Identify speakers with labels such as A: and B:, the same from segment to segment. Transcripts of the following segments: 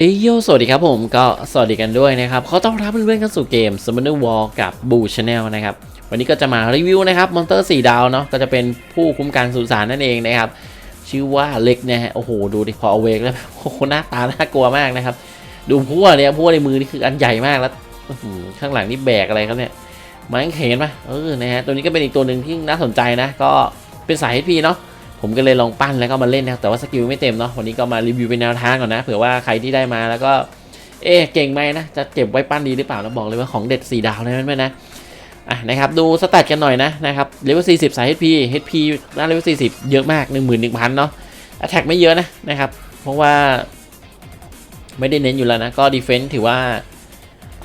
A: เอยโยสวัสดีครับผมก็สวัสดีกันด้วยนะครับเขอต้อนรับเพื่อนๆเข้าสู่เกม Summoner War กับ Boo Channel นะครับวันนี้ก็จะมารีวิวนะครับมอนเตอร์4ดาวเนาะก็จะเป็นผู้คุ้มกันสุสานนั่นเองนะครับชื่อว่าเล็กนะฮะโอ้โหดูดิพอเอาเวกแล้วโอ้โหหน้าตาน่ากลัวมากนะครับดูพัวเนี่ยพัวในมือนี่คืออันใหญ่มากแล้วข้างหลังนี่แบกอะไรครับเนี่ยม้กางเขนปะเออนะฮะตัวนี้ก็เป็นอีกตัวหนึ่งที่น่าสนใจนะก็เป็นสาย HP เนาะ ผมก็เลยลองปั้นแล้วก็มาเล่นนะครับแต่ว่าสกิลไม่เต็มเนาะวันนี้ก็มารีวิวเป็นแนวทางก่อนนะเผื่อว่าใครที่ได้มาแล้วก็เอ๊ะเก่งไหมนะจะเก็บไว้ปั้นดีหรือเปล่าแล้วบอกเลยว่าของเด็ด4ดาวเลยนะนนะอะนะครับดูสแตทกันหน่อยนะนะครับเลเวล40 สาย HP HP น่าเลเวล40 เยอะมาก 11,000เนาะแอ t แทกไม่เยอะนะนะครับเพราะว่าไม่ได้เน้นอยู่แล้วนะ ก็ดีเฟน s ์ถือว่า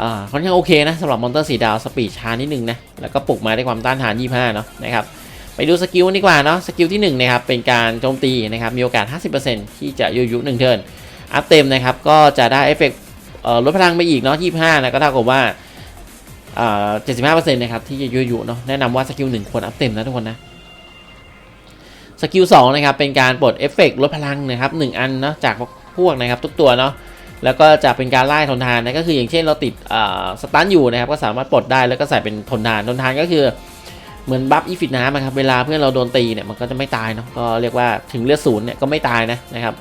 A: อ่าค่อนข้างโอเคนะสำหรับมอนเตอร์สีดาวสปีดช้านิดนึงนะ แล้วก็ปลุกมาได้ความต้านทาน 25 เนาะนะครับ ไปดูสกิลดีกว่าเนาะสกิลที่1นะครับเป็นการโจมตีนะครับมีโอกาส 50%ที่จะยุยุหนึ่งเทิร์นอัพเต็มนะครับก็จะได้เอฟเฟกต์ลดพลังไปอีกเนาะ25นะก็เท่ากับว่าอ่า75%นะครับที่จะยุยุเนาะแนะนำว่าสกิล1ควรอัพเต็มนะทุกคนนะสกิล2นะครับเป็นการปลดเอฟเฟกต์ลดพลังนะครับ1อันเนาะจากพวกนะครับทุกตัวเนาะแล้วก็จะเป็นการไล่ทนทานนะก็คืออย่างเช่นเราติดสตันอยู่นะครับก็สามารถปลดได้แล้วก็ใส่เป็นทนทานทนทานก็คือ เหมือนบัฟอีฟิตน้ำนะครับเวลาเพื่อนเราโดนตีเนี่ยมันก็จะไม่ตายเนาะก็เรียกว่าถึงเลือดศูนย์เนี่ยก็ไม่ตายนะนะครับ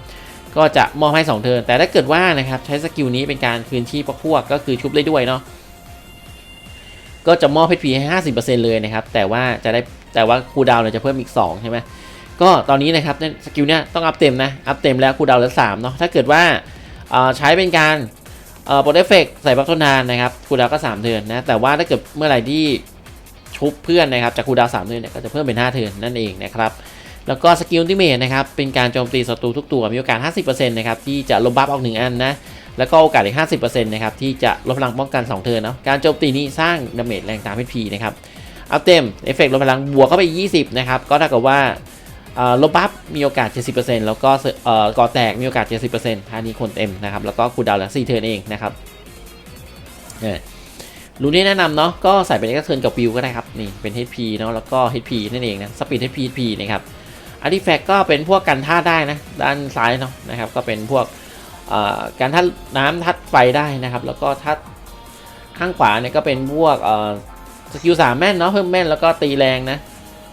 A: ก็จะมอบให้ 2 เทิร์นแต่ถ้าเกิดว่านะครับใช้สกิลนี้เป็นการคืนชีพพวกก็คือชุบได้ด้วยเนาะก็จะมอบเพชรพีให้ 50%เลยนะครับแต่ว่าจะได้แต่ว่าคูดาวน์เนี่ยจะเพิ่มอีก 2 ใช่ไหมก็ตอนนี้นะครับสกิลเนี่ยต้องอัพเต็มนะอัพเต็มแล้วคูดาวน์เหลือ3เนาะถ้าเกิดว่าใช้เป็นการปลดเอฟเฟกใส่บัฟทนานนะครับคูดาวน์ก็ 3 เทิร์นนะแต่ว่าถ้าเกิดเมื่อไหร่ที่ ชุบเพื่อนนะครับจากคูดาวน์3เทิร์นเนี่ยก็จะเพิ่มเป็น5เทิร์นนั่นเองนะครับแล้วก็สกิลที่เมทนะครับเป็นการโจมตีศัตรูทุกตัวมีโอกาส 50%นะครับที่จะลบบัฟออก1อันนะแล้วก็โอกาสอีก 50%นะครับที่จะลดพลังป้องกัน2เทิร์นเนาะการโจมตีนี้สร้างดาเมจแรงตาม HP นะครับเอัพเต็มเอฟเฟกต์ลดพลังบวกเข้าไป 20 นะครับ ก็เท่ากับว่าลบบัฟมีโอกาส 70%แล้วก็ก่อแตกมีโอกาส 70%ท่านี้คนเต็มนะครับ แล้วก็คูดาวน์ละ4เทิร์นเองนะครับเนี่ย รูนี้แนะนำเนาะก็ใส่เป็นเอ็กซ์เทิร์นกับวิวก็ได้ครับนี่เป็น HP เนาะแล้วก็ HP นั่นเองนะสปีด HP HP นะครับอาร์ติแฟกต์ก็เป็นพวกกันธาได้นะด้านซ้ายเนาะนะครับก็เป็นพวกการธาตุน้ำธาตุไฟได้นะครับ แล้วก็ธาตุข้างขวาเนี่ยก็เป็นพวกสกิลสามแม่นเนาะเพิ่มแม่นแล้วก็ตีแรงนะ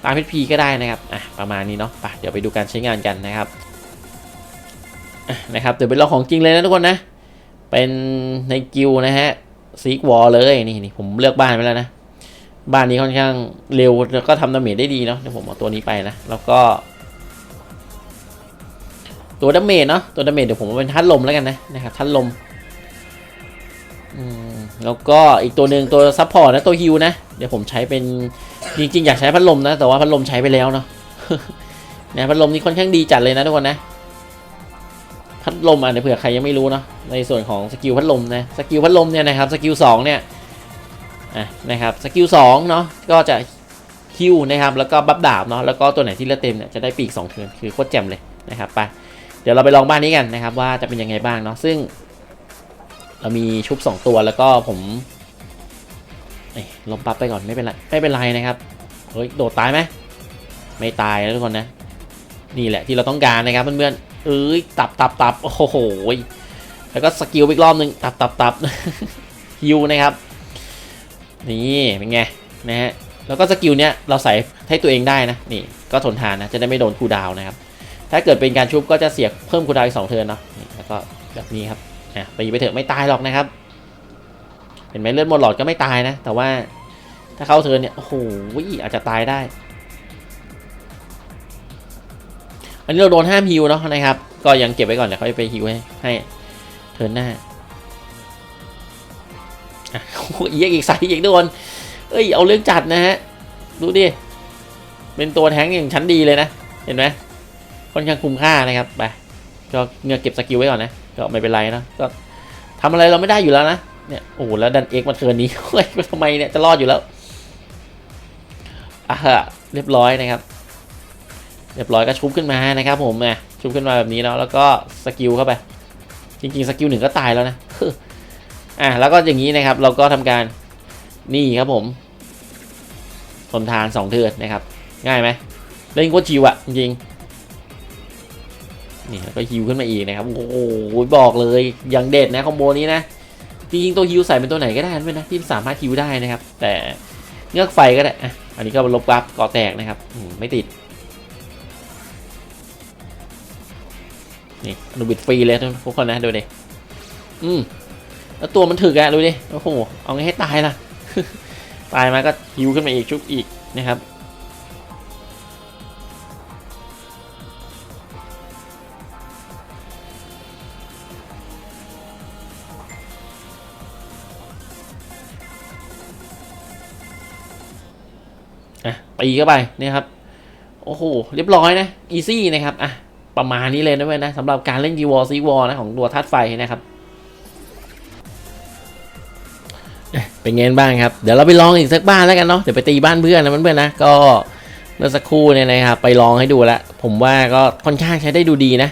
A: ตาม HP ก็ได้นะครับอะประมาณนี้เนาะไปเดี๋ยวไปดูการใช้งานกันนะครับนะครับเดี๋ยวเป็นเราของจริงเลยนะทุกคนนะเป็นในกิลนะฮะ ซีกวอลเลยนี่นี่ผมเลือกบ้านไปแล้วนะ บ้านนี้ค่อนข้างเร็วแล้วก็ทำดาเมจได้ดีเนาะเดี๋ยวผมเอาตัวนี้ไปนะ แล้วก็ ตัวดาเมจเนาะตัวดาเมจเดี๋ยวผมเอาเป็นทัดลมแล้วกันนะนะครับทัดลมอืมแล้วก็อีกตัวหนึ่งตัวซัพพอร์ตนะตัวฮิวนะ เดี๋ยวผมใช้เป็นจริงๆ อยากใช้พัดลมนะ แต่ว่าพัดลมใช้ไปแล้วเนาะเนี่ยพัดลมนี่ค่อนข้างดีจัดเลยนะทุกคนนะ พัดลมอะเดี๋ยวเผื่อใครยังไม่รู้เนาะในส่วนของสกิลพัดลมนะสกิลพัดลมเนี่ยนะครับสกิลสองเนี่ยอะนะครับสกิลสองเนาะก็จะคิวนะครับแล้วก็บัฟดาบเนาะแล้วก็ตัวไหนที่เลือดเต็มเนี่ยจะได้ปีก2เทิร์นคือโคตรแจ่มเลยนะครับไปเดี๋ยวเราไปลองบ้านนี้กันนะครับว่าจะเป็นยังไงบ้างเนาะซึ่ง เรามีชุบ 2 ตัวแล้วก็ผมลบบัฟไปก่อนไม่เป็นไรไม่เป็นไรนะครับเฮ้ยโดดตายไหมไม่ตายนะทุกคนนะนี่แหละที่เราต้องการนะครับเพื่อนๆ เอ้ยตับตับตับโอ้โหแล้วก็สกิลอีกรอบหนึ่งตับตับตับฮิวนะครับ นี่เป็นไงนะฮะแล้วก็สกิลเนี้ยเราใส่ให้ตัวเองได้นะนี่ก็ทนทานนะจะได้ไม่โดนคูดาวนะครับ ถ้าเกิดเป็นการชุบก็จะเสียเพิ่มคูดาวอีกสองเทิร์นเนาะนี่แล้วก็แบบนี้ครับอะตีไปเถอะไม่ตายหรอกนะครับ เห็นไหมเลือดหมดหลอดก็ไม่ตายนะ แต่ว่าถ้าเข้าเทิร์นเนี่ยโอ้โหอาจจะตายได้ อันนี้เราโดนห้ามฮิวเนาะนะครับ ก็ยังเก็บไว้ก่อนเดี๋ยวเขาไปฮิวให้ให้เทิร์นหน้าอะโอ้ยอีกอีกใส่อีกทุกคนเอ้ยเอาเรื่องจัดนะฮะ ดูดิ เป็นตัวแท้งอย่างชั้นดีเลยนะ เห็นไหมค่อนข้างคุ้มค่านะครับ ไป ก็เงือเก็บสกิลไว้ก่อนนะ ก็ไม่เป็นไรนะ ก็ทำอะไรเราไม่ได้อยู่แล้วนะ เนี่ย โอ้โห แล้วดันเอ็กมาเทิร์นนี้เฮ้ยทำไมเนี่ย จะรอดอยู่แล้วอะเรียบร้อยนะครับ เรียบร้อยก็ชุบขึ้นมานะครับผมนะชุบขึ้นมาแบบนี้เนาะแล้วก็สกิลเข้าไป จริงๆสกิลหนึ่งก็ตายแล้วนะอะแล้วก็อย่างนี้นะครับ เราก็ทำการนี่ครับผมทนทานสองเทิร์นนะครับ ง่ายไหมเล่นโคตรชิวอะจริงๆนี่แล้วก็ฮิวขึ้นมาอีกนะครับโอ้โหบอกเลยอย่างเด็ดนะคอมโบนี้นะจริงๆตัวฮิวใส่เป็นตัวไหนก็ได้นั่นนะที่สามารถฮิวได้นะครับ แต่เงือกไฟก็ได้อะอันนี้ก็ลบกราฟก่อแตกนะครับไม่ติด นี่อนุบิดฟรีเลยทุกคนนะดูดิอืมแล้วตัวมันถึกอะดูดิโอ้โหเอาไงให้ตายล่ะ ตายมาก็ฮิวขึ้นมาอีกชุบอีกนะครับอะตีเข้าไปนี่ครับ โอ้โห เรียบร้อยนะ อีซี่นะครับ อะ ประมาณนี้เลยนะเว้ยนะสำหรับการเล่น g ีวอลซีวอลนะของตัวธาตุไฟนะครับเอ๊ะเป็นไงบ้างครับ เดี๋ยวเราไปลองอีกสักบ้านแล้วกันเนาะเดี๋ยวไปตีบ้านเพื่อนนะเพื่อนๆนะก็เมื่อสักครู่เนี่ยนะครับไปลองให้ดูแล้วผมว่าก็ค่อนข้างใช้ได้ดูดีนะ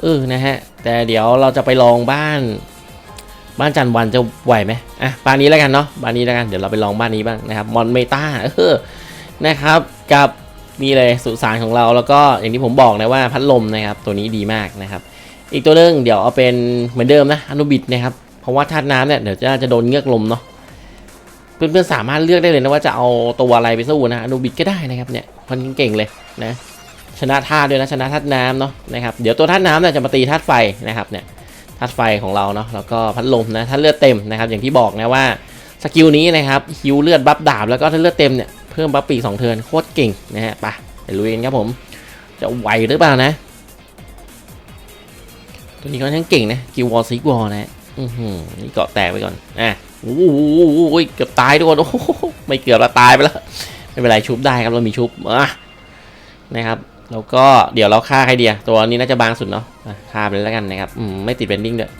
A: เออนะฮะ แต่เดี๋ยวเราจะไปลองบ้าน บ้านจันวันจะไหวไหมอะบ้านนี้แล้วกันเนาะบ้านนี้แล้วกันเดี๋ยวเราไปลองบ้านนี้บ้างนะครับมอนเมตาเออนะครับ กับ นี่เลยสุสานของเราแล้วก็อย่างที่ผมบอกนะว่าพัดลมนะครับตัวนี้ดีมากนะครับ อีกตัวนึงเดี๋ยวเอาเป็นเหมือนเดิมนะอนุบิดนะครับเพราะว่าธาตุน้ำเนี่ยเดี๋ยวจะจะโดนเงือกลมเนาะเพื่อนๆสามารถเลือกได้เลยนะว่าจะเอาตัวอะไรไปสู้นะอนุบิดก็ได้นะครับเนี่ยคนเก่งเลยนะชนะธาตุด้วยนะชนะธาตุน้ำเนาะนะครับเดี๋ยวตัวธาตุน้ำเนี่ยจะมาตีธาตุไฟนะครับเนี่ยธาตุไฟของเราเนาะแล้วก็พัดลมนะถ้าเลือดเต็มนะครับอย่างที่บอกนะว่าสกิลนี้นะครับฮิวเลือดบัฟดาบแล้วก็ถ้าเลือดเต็มเนี่ย เพิ่มบัฟปีสองเทิร์นโคตรเก่งนะฮะไปไปลุยกันครับผม จะไหวหรือเปล่านะ ตัวนี้ค่อนข้างเก่งนะกิววอลซิกวอลนะอือหือนี่เกาะแตกไปก่อนอะโอ้โหเกือบตายทุกคนโอ้โหไม่เกือบละตายไปแล้วไม่เป็นไรชุบได้ครับเรามีชุบอะนะครับแล้วก็เดี๋ยวเราฆ่าใครเดียตัวนี้น่าจะบางสุดเนาะฆ่าไปแล้วกันนะครับอืมไม่ติดเบนดิ้งด้วย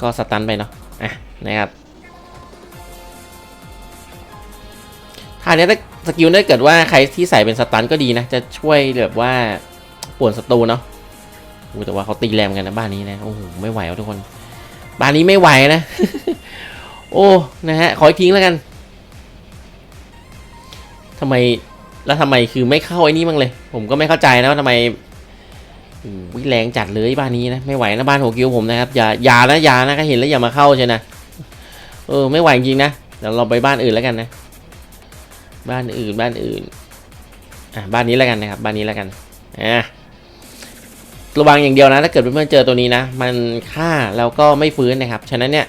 A: ก็สตันไปเนาะอะนะครับ ท่านี้ถ้าสกิลถ้าเกิดว่าใครที่ใส่เป็นสตันก็ดีนะ จะช่วยแบบว่าป่วนศัตรูเนาะแต่ว่าเขาตีแรงกันนะบ้านนี้นะโอ้โหไม่ไหวแล้วทุกคน บ้านนี้ไม่ไหวนะ โอ้นะฮะขออีกทิ้งแล้วกันทำไมแล้วทำไมคือไม่เข้าไอ้นี่บ้างเลย ผมก็ไม่เข้าใจนะว่าทำไมวิแรงจัดเลยบ้านนี้นะไม่ไหวนะบ้านหัวกิวผมนะครับอย่าอย่านะอย่านะถ้าเห็นแล้วอย่ามาเข้าใช่นะเออไม่ไหวจริงนะเดี๋ยวเราไปบ้านอื่นแล้วกันนะ บ้านอื่นบ้านอื่นอะบ้านนี้แล้วกันนะครับ บ้านนี้แล้วกันอะระวังอย่างเดียวนะ ถ้าเกิดเพื่อนๆเจอตัวนี้นะ มันฆ่าแล้วก็ไม่ฟื้นนะครับ ฉะนั้นเนี่ย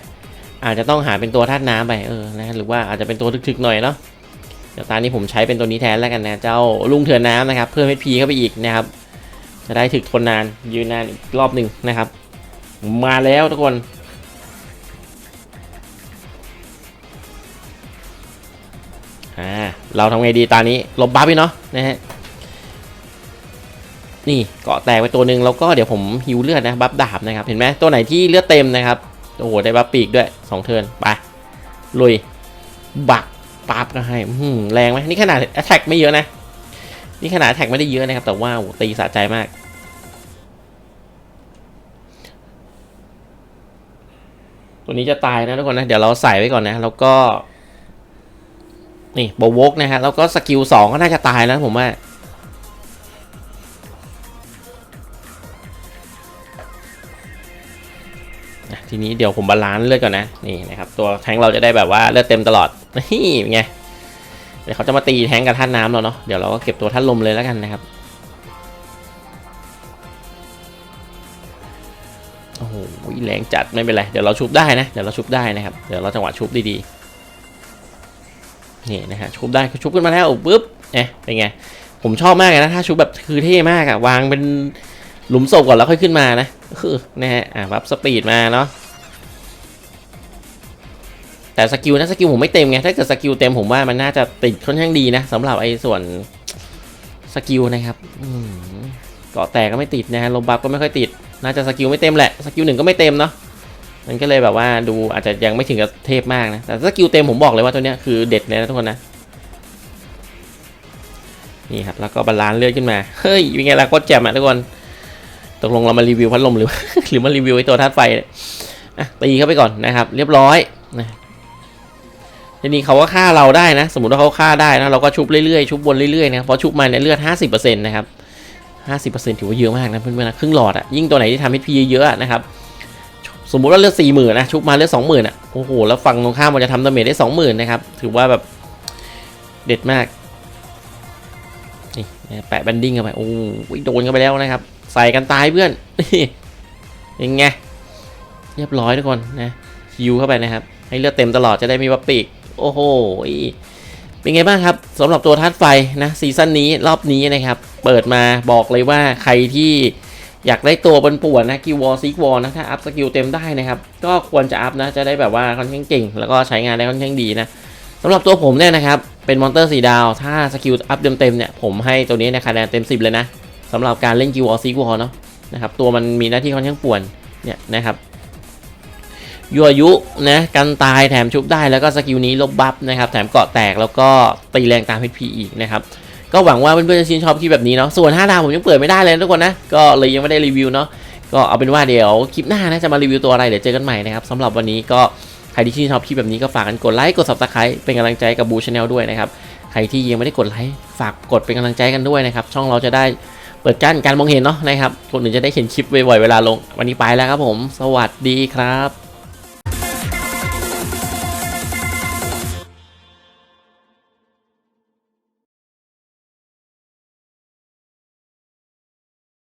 A: อาจจะต้องหาเป็นตัวธาตุน้ำไปเออนะหรือว่าอาจจะเป็นตัวทึกๆหน่อยเนาะเดี๋ยวตอนนี้ผมใช้เป็นตัวนี้แทนแล้วกันนะเจ้าลุงเถื่อนน้ำนะครับเพิ่ม HP เข้าไปอีกนะครับ จะได้ถึกทนนานยืนนานอีกรอบหนึ่งนะครับ มาแล้วทุกคน เราทำไงดีตอนนี้ลบบัฟไปเนาะนะฮะนี่เกาะแตกไปตัวหนึ่งแล้วก็เดี๋ยวผมฮิวเลือดนะบัฟดาบนะครับเห็นไหมตัวไหนที่เลือดเต็มนะครับโอ้โหได้บัฟปีกด้วยสองเทิร์นไปลุยบักปั๊บก็ให้อืแรงไหมนี่ขนาดแอ t แทกไม่เยอะนะ นี่ขนาดแท็กไม่ได้เยอะนะครับ แต่ว่าตีสะใจมาก ตัวนี้จะตายนะทุกคนนะ เดี๋ยวเราใส่ไว้ก่อนนะ แล้วก็ นี่โบวกนะฮะ แล้วก็สกิลสองก็น่าจะตายแล้วผมว่าทีนี้เดี๋ยวผมบาลานซ์เลือดก่อนนะ นี่นะครับตัวแทงเราจะได้แบบว่าเลือดเต็มตลอดนี่เป็นไงเดี๋ยวเขาจะมาตีแทงกับท่านน้ำเราเนาะเดี๋ยวเราก็เก็บตัวท่านลมเลยแล้วกันนะครับโอ้โหแรงจัดไม่เป็นไรเดี๋ยวเราชุบได้นะเดี๋ยวเราชุบได้นะครับเดี๋ยวเราจังหวะชุบดีๆ นี่นะฮะชุบได้ชุบขึ้นมาแล้วปุ๊บเอ๊ะเป็นไง ผมชอบมากเลยนะถ้าชุบแบบคือเท่มากอะวางเป็นหลุมศพก่อนแล้วค่อยขึ้นมานะคือนะฮะอะวับสปีดมาเนาะแต่สกิลนะสกิลผมไม่เต็มไงถ้าเกิดสกิลเต็มผมว่ามันน่าจะติดค่อนข้างดีนะสำหรับไอ้ส่วนสกิลนะครับอืมเกาะแตกก็ไม่ติดนะฮะลมบัฟก็ไม่ค่อยติด น่าจะสกิลไม่เต็มแหละสกิลหนึ่งก็ไม่เต็มเนาะ มันก็เลยแบบว่าดูอาจจะยังไม่ถึงกับเทพมากนะ แต่สกิลเต็มผมบอกเลยว่าตัวเนี้ยคือเด็ดเลยนะทุกคนนะ นี่ครับ แล้วก็บาลานซ์เลือดขึ้นมา เฮ้ยเป็นไงล่ะโคตรแจ่มอะทุกคน ตกลงเรามารีวิวพัดลมหรือ หรือมารีวิวไอ้ตัวธาตุไฟอะตีเข้าไปก่อนนะครับ เรียบร้อยนะทีนี้เขาก็ฆ่าเราได้นะ สมมติว่าเขาฆ่าได้นะเราก็ชุบเรื่อยๆชุบบนเรื่อยๆนะเพราะชุบมาเนี่ยเลือด 50%นะครับ 50%ถือว่าเยอะมากนะเพื่อนๆนะครึ่งหลอดอะยิ่งตัวไหนที่ทำ HP เยอะๆอะนะครับ สมมุติว่าเลือดสี่หมื่นนะชุบมาเลือดสองหมื่นอะโอ้โหแล้วฝั่งตรงข้ามมันจะทำดาเมจได้สองหมื่นนะครับถือว่าแบบเด็ดมากนี่แปะแบนดิ้งเข้าไปโอ้ยโดนเข้าไปแล้วนะครับ ใส่กันตายเพื่อนยังไงเรียบร้อยทุกคนนะฮิวเข้าไปนะครับ ให้เลือดเต็มตลอดจะได้มีวับปีกโอ้โหเป็นไงบ้างครับสำหรับตัวทัดไฟนะซีซั่นนี้รอบนี้นะครับ เปิดมาบอกเลยว่าใครที่ อยากได้ตัวบนป่วนนะกิววอลซิกวอลนะถ้าอัพสกิลเต็มได้นะครับก็ควรจะอัพนะจะได้แบบว่าค่อนข้างเก่ง แล้วก็ใช้งานได้ค่อนข้างดีนะสำหรับตัวผมเนี่ยนะครับเป็นมอนเตอร์สีดาว ถ้าสกิลอัพเต็มๆเนี่ยผมให้ตัวนี้นะคะแนนเต็ม 10 เลยนะสำหรับการเล่นกิววอลซิกวอลเนาะนะครับตัวมันมีหน้าที่ค่อนข้างป่วนเนี่ยนะครับยั่วยุนะกันตายแถมชุบได้แล้วก็สกิลนี้ลบบัฟนะครับแถมเกาะแตกแล้วก็ตีแรงตาม HP อีกนะครับ ก็หวังว่าเพื่อนๆจะชื่นชอบคลิปแบบนี้เนาะส่วน5ดาวผมยังเปิดไม่ได้เลยทุกคนนะก็เลยยังไม่ได้รีวิวเนาะก็เอาเป็นว่าเดี๋ยวคลิปหน้านะจะมารีวิวตัวอะไรเดี๋ยวเจอกันใหม่นะครับสำหรับวันนี้ก็ใครที่ชื่นชอบคลิปแบบนี้ก็ฝากกันกดไลค์กด subscribe เป็นกำลังใจกับบูชาแนลด้วยนะครับใครที่ยังไม่ได้กดไลค์ฝากกดเป็นกำลังใจกันด้วยนะครับช่องเราจะได้เปิดกั้นการมองเห็นเนาะนะครับคนอื่นจะได้เห็นคลิปบ่อยๆเวลาลง วันนี้ไปแล้วครับผม สวัสดีครับ